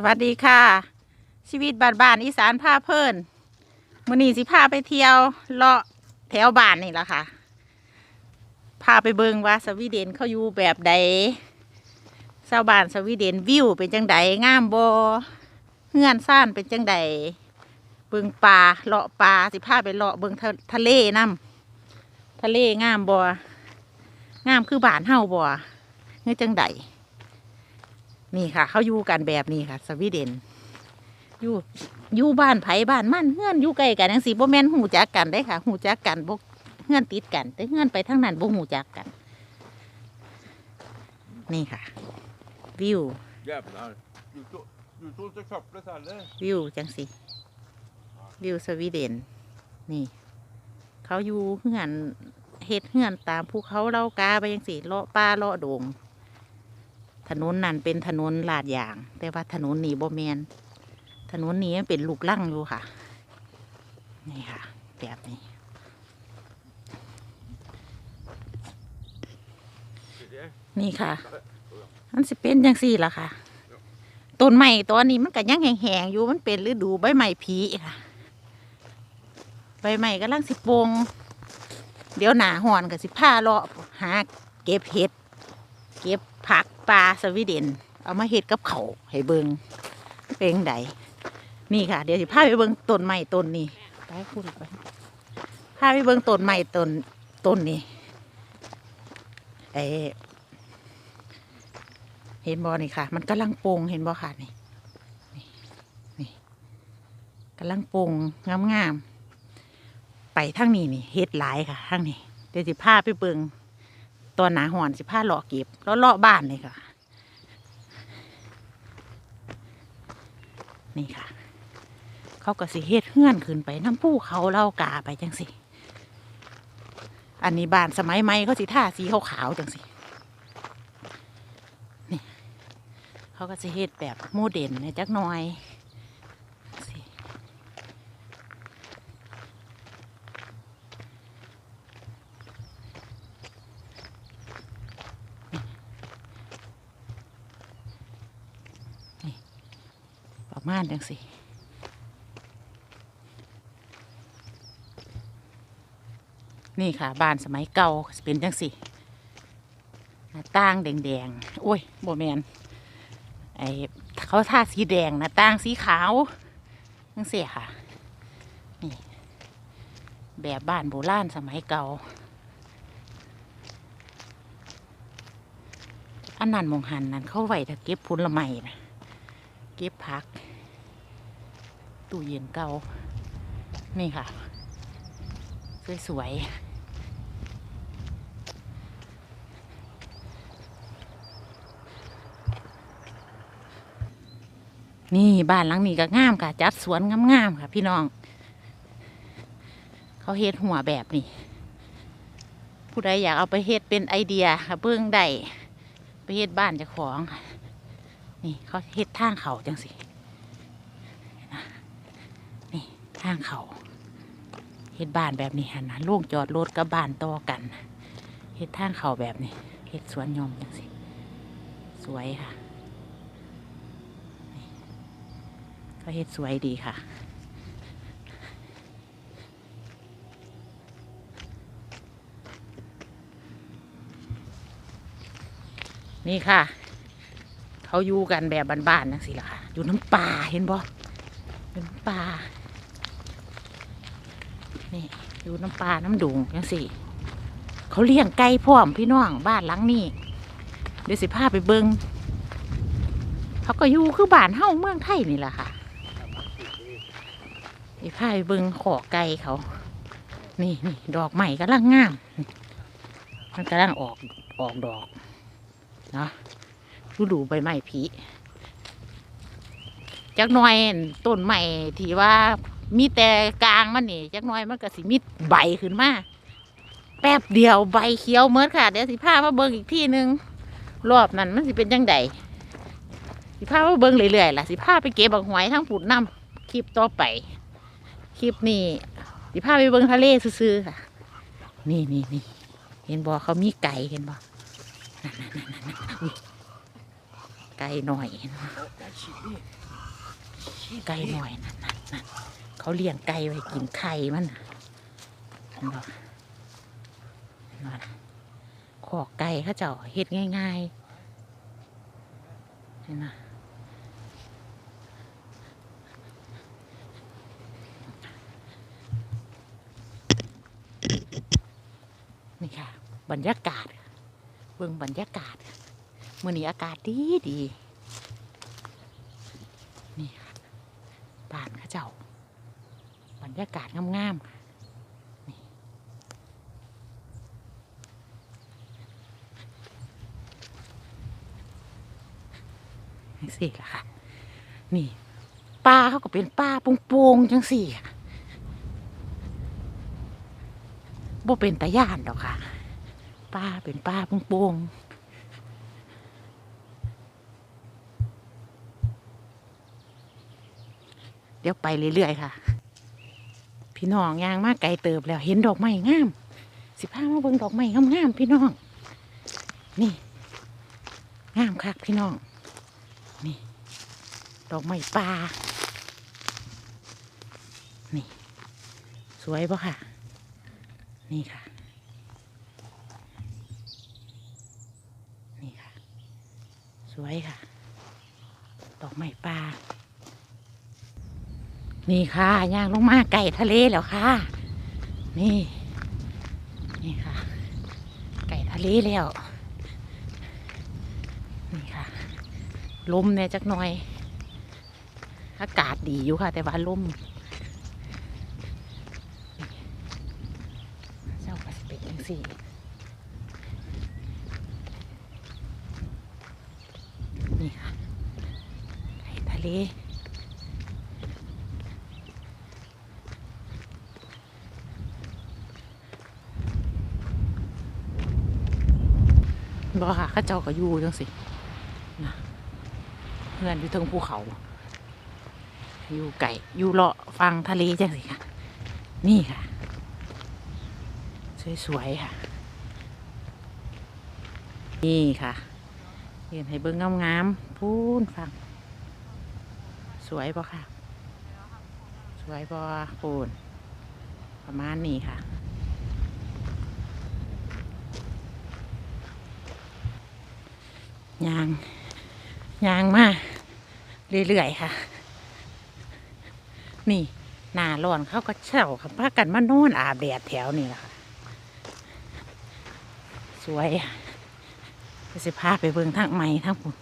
สวัสดีค่ะ ชีวิตบ้านบ้านอีสานพาเพิ่นมือนี้สิพาไปเที่ยวเลาะแถวบ้านนี่ละค่ะพาไปเบิงว่าสวีเดนเขาอยู่แบบใดชาวบ้านสวีเดนวิวเป็นจังใดงามบ่เฮือนซ่านเป็นจังใดเบิงปลาเลาะปลาสิพาไปเลาะเบิงทะทะเลน้ำทะเลงามบ่งามคือบ้านเฮาบ่เฮือจังใด นี่ค่ะ เขาอยู่กันแบบนี้ค่ะ สวีเดนอยู่อยู่บ้านไผบ้านมันเฮือนอยู่ใกล้กันจังซี่บ่แม่นหูจักกันได้ค่ะหูจักกันบ่เฮือนติดกัน แต่เฮือนไปทางนั้นบ่หูจักกัน นี่ค่ะ วิว Jävlar. Du, tog, du tog inte kopplet heller. วิวจังสิวิวสวีเดน นี่ เขาอยู่เฮือนเฮ็ดเฮือนตามภูเขาเล่ากาไปจังสิเลาะป่าเลาะดง ถนนนั่นเป็นถนนลาดยาง แต่ว่าถนนนี้บ่แมนถนนนี้เป็นลูกลั่งอยู่ค่ะ นี่ค่ะ แบบนี้นี่ค่ะ มันสิเป็นจังสี่ละค่ะ ต้นไม้ตัวนี้มันก็ยังแห้งๆอยู่ มันเป็นฤดูใบไม้ผลิค่ะ ใบไม้กำลังสิปง เดี๋ยวหนาหอนกับสิผ้าเลาะหาเก็บเห็ด เก็บ ผักปลาสวีเดน เอามาเห็ดกับเขาให้เบิงเป็นไดนี่ค่ะ เดี๋ยวสิพาไปเบิงต้นไม้ต้นนี้ไปพูดไปพาไปเบิงต้นไม้ต้นต้นนี้เอเห็นบอนี่ค่ะ มันกำลังโปงเห็นบอค่ะนี่นี่นี่กำลังโปงงามๆไปทางนี้นี่เฮ็ดหลายค่ะทางนี้เดี๋ยวสิพาไปเบิง ตอนหนาหอนสิผ้าเลาะเก็บแล้วเลาะบ้านเลยค่ะ นี่ค่ะ เขาก็สิเฮ็ดเฮือนขึ้นไปน้ำผู้เขาเล่ากาไปจังสิอันนี้บ้านสมัยใหม่เขาสิท่าสีขาวๆจังสินี่เขาก็สิเฮ็ดแบบโมเดิร์นในจักหน่อยสิ ประ มาจังสินี่ค่ะบ้านสมัยเก่าเป็นจังสิหน้าต่างแดงๆโอ้ยโบแมนไอเขาทาสีแดงหน้าต่างสีขาวจังสิค่ะนี่แบบบ้านโบราณสมัยเก่าอันนั้นมองหันนั่นเขาไหวถ้าเก็บผลไม้นะเก็บผัก ตู้เย็นเก่า นี่ค่ะ สวยๆนี่บ้านหลังนี้ก็งามค่ะ จัดสวนงามๆค่ะ พี่น้อง เขาเฮ็ดหัวแบบนี้ ผู้ใดอยากเอาไปเฮ็ดเป็นไอเดียค่ะเบื้องใดไปเฮ็ดบ้านเจ้าของ นี่เขาเฮ็ดทางเขาจังสินะนี่ ทางเขาเฮ็ดบ้านแบบนี้หันนะลูกจอดรถกับบ้านต่อกันเฮ็ดทางเขาแบบนี้เฮ็ดสวนยอมจังสิสวยค่ะก็เฮ็ดสวยดีค่ะนี่ค่ะ เขาอยู่กันแบบบ้านๆนั่นสิล่ะค่ะ อยู่น้ำป่าเห็นบ่อยู่น้ำป่า นี่อยู่น้ำป่าน้ำดุงจังสิเขาเลี้ยงไก่พร้อมพี่น้องบ้านหลังนี้เดี๋ยวสิพาไปเบิงเขาก็อยู่คือบ้านเฮ้าเมืองไทยนี่แหละค่ะเดี๋ยวพาไปเบิงขอไก่เขา นี่นี่ดอกใหม่กำลังงาม มันกำลังออกออกดอกเนาะดูดูใบไม้ผีจักหน่อยต้นใหม่ที่ว่า มีแต่กลางมันนี่จักหน่อยมันก็สิมีใบขึ้นมาแป๊บเดียวใบเขียวเมิดค่ะเดี๋ยวสิพามาเบิ่งอีกที่หนึ่งรอบนั้นมันสิเป็นจังใดสิพามาเบิ่งเรื่อยๆล่ะสิพาไปเก็บบักหอยทั้งผุดน้ำคลิปต่อไปคลิปนี้สิพาไปเบิ่งทะเลซื่อๆค่ะ นี่นี่นี่เห็นบ่เขามีไก่เห็นบ่นั่นนั่นนั่นนั่นอุ้ยไกลหน่อยเห็นไหมไก่หน่อยนั่นนั่นนั่น เขาเลี้ยงไก่ไว้กินไข่มันนะเห็นบ่เห็นบ่น่ะขอกไก่เขาเจ้าเฮ็ดง่ายๆเห็นนะนี่ค่ะ บรรยากาศเบิ่งบรรยากาศมื้อนี้อากาศดีดี นี่ค่ะบ้านเขาเจ้า รรยากาศงามๆค่ะนี่จังสี่ะค่ะ นี่ป้าเขาก็เป็นป้าโป่งๆจังสี่บ่เป็นตาย่านดอกค่ะ ป้าเป็นป้าโป่งๆเดี๋ยวไปเรื่อยๆค่ะ พี่น้องยางมาไกลเติบแล้วเห็นดอกไม้งาม สิพามาเบิ่งดอกไม้งามๆพี่น้อง นี่งามคักพี่น้อง นี่ ดอกไม้ป่านี่ สวยปะค่ะ นี่ค่ะ นี่ค่ะ สวยค่ะ ดอกไม้ป่า นี่ค่ะย่างลงมาไก่ทะเลแล้วค่ะ นี่ นี่ค่ะ ไก่ทะเลแล้ว นี่ค่ะ ลมเนี่ยจักหน่อย อากาศดีอยู่ค่ะ แต่ว่าลมเจ้าก็สิเป็นจังสี่นี่ค่ะ ไก่ทะเล บ่ค่ะข้าเจ้าก็อยู่จังสินะเพื่อนอยู่เทิงภูเขา อยู่ไก่อยู่เลาะฟังทะเลจังสิค่ะ นี่ค่ะ สวยๆค่ะ นี่ค่ะเห็นให้เบิ้งงามๆพูนฟัง สวยปะค่ะ สวยปะพูนประมาณนี้ค่ะ ยางยางมาเรื่อยๆค่ะ นี่หนาร้อนเขาก็เช่าค่ะพากันมานอนอาบแดดแถวนี่แหละค่ะ สวยอะสิพาไปเบิ่งทางใหม่ทางปุ่น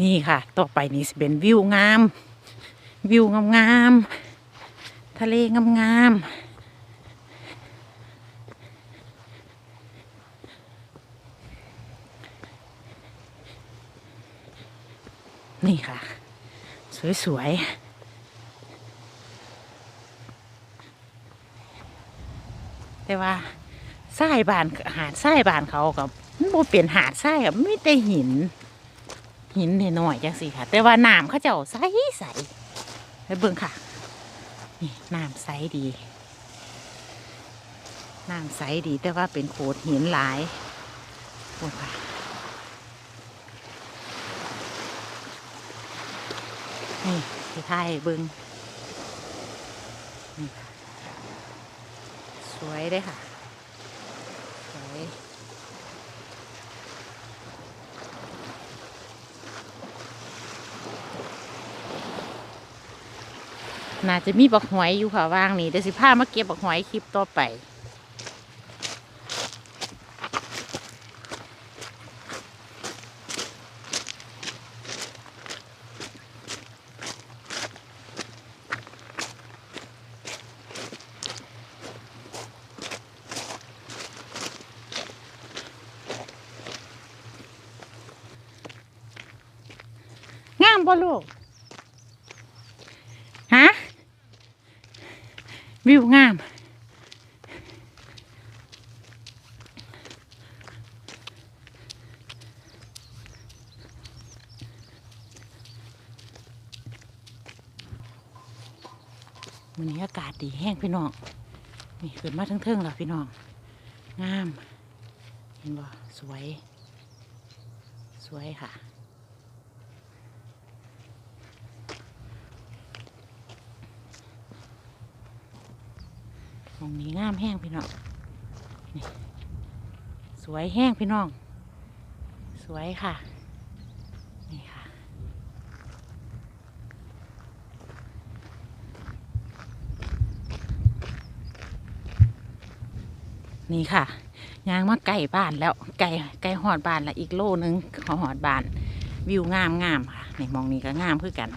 นี่ค่ะ ต่อไปนี่สิเป็นวิวงาม วิวงามๆทะเลงามๆ นี่ค่ะ สวยๆ แต่ว่าทรายบานหาดทรายบานเขากับมันบ่เป็นหาดทรายกับไม่แต่หิน หินน้อยจังสิค่ะ แต่ว่าน้ำเขาเจ้าใสใสไปเบิ่งค่ะ นี่น้ำใสดีน้ำใสดีแต่ว่าเป็นโขดหินหลายโอ้ค่ะ นี่ที่ไทยเบิงนี่ค่ะ สวยเด้ค่ะ สวยน่าจะมีบักหอยอยู่ค่ะว่างนี่เดี๋ยวสิพามาเก็บบักหอยคลิปต่อไปามบ่ลูก ฮะ วิวงาม วันนี้อากาศดีแห้งพี่น้อง นี่ขึ้นมาทั้งเทิงแล้วพี่น้อง งาม เห็นบ่สวย สวยค่ะ มองนี้งามแห้งพี่น้องนี่สวยแห้งพี่น้อง สวยค่ะนี่ค่ะนี่ค่ะยางมาไก่บ้านแล้วไก่ไก่หอดบ้านละอีกโลนึงขอหอดบ้าน วิวงามงามค่ะนี่มองนี้ก็งามคือกัน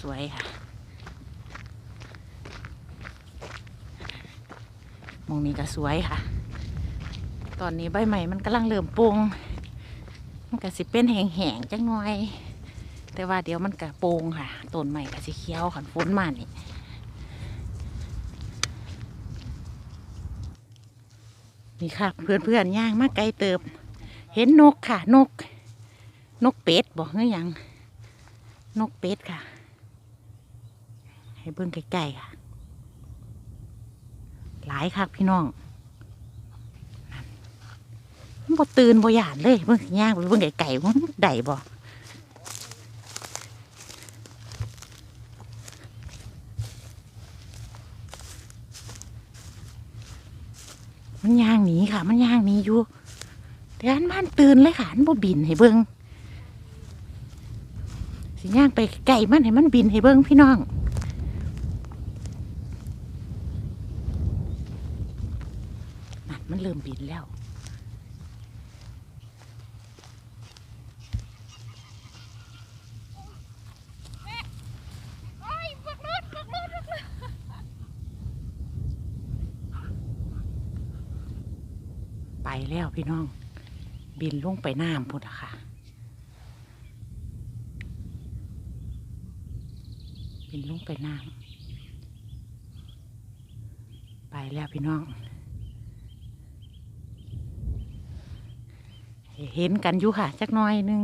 สวยค่ะ มองนี้ก็สวยค่ะ ตอนนี้ใบใหม่มันกำลังเริ่มปรุงมันก็สิเป็นแห้งๆจังหน่อย แต่ว่าเดี๋ยวมันก็โปร่งค่ะต้นใหม่ก็สิเขียวขันฝนมานี่นี่ค่ะ เพื่อนๆย่างมาไกลเติบ เห็นนกค่ะ นก นกเป็ดบอกเฮ้ยยัง นกเป็ดค่ะ ให้เบิ่งใกลๆค่ะ หลายคักพี่น้องมันบ่ตื่นบ่หยานเลยเบิ่งย่างไปเบิ่งไก่ๆมันได้บ่มันย่างหนีค่ะ มันย่างหนีอยู่แต่อันมันตื่นเลยค่ะมันบ่บินให้เบิ่งสิย่างไปไก่มันให้มันบินให้เบิ่งพี่น้อง นั่นมัน เริ่มบินแล้ว ไปแล้วพี่น้อง บินลงไปน้ำพุ่นะค่ะ บินลงไปน้ำไปแล้วพี่น้อง เห็นกันอยู่ค่ะ จักหน้อยหนึง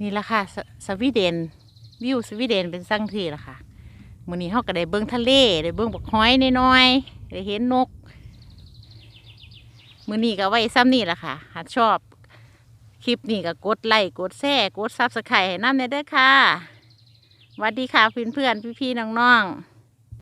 นี่ละค่ะสสวีเดนวิวสวีเดนเป็นสังทีละค่ะมื้อนี้เฮาก็ได้เบิ่งทะเลได้เบิ่งบักหอยน้อยๆได้เห็นนกมื้อนี้ก็ไว้ซ้ำนี่ละค่ะหากชอบคลิปนี้ก็กดไลค์กดแชร์กดซับสไครต์ให้น้ำเนเด้อค่ะสวัสดีค่ะเพื่อนๆพี่ๆน้องๆ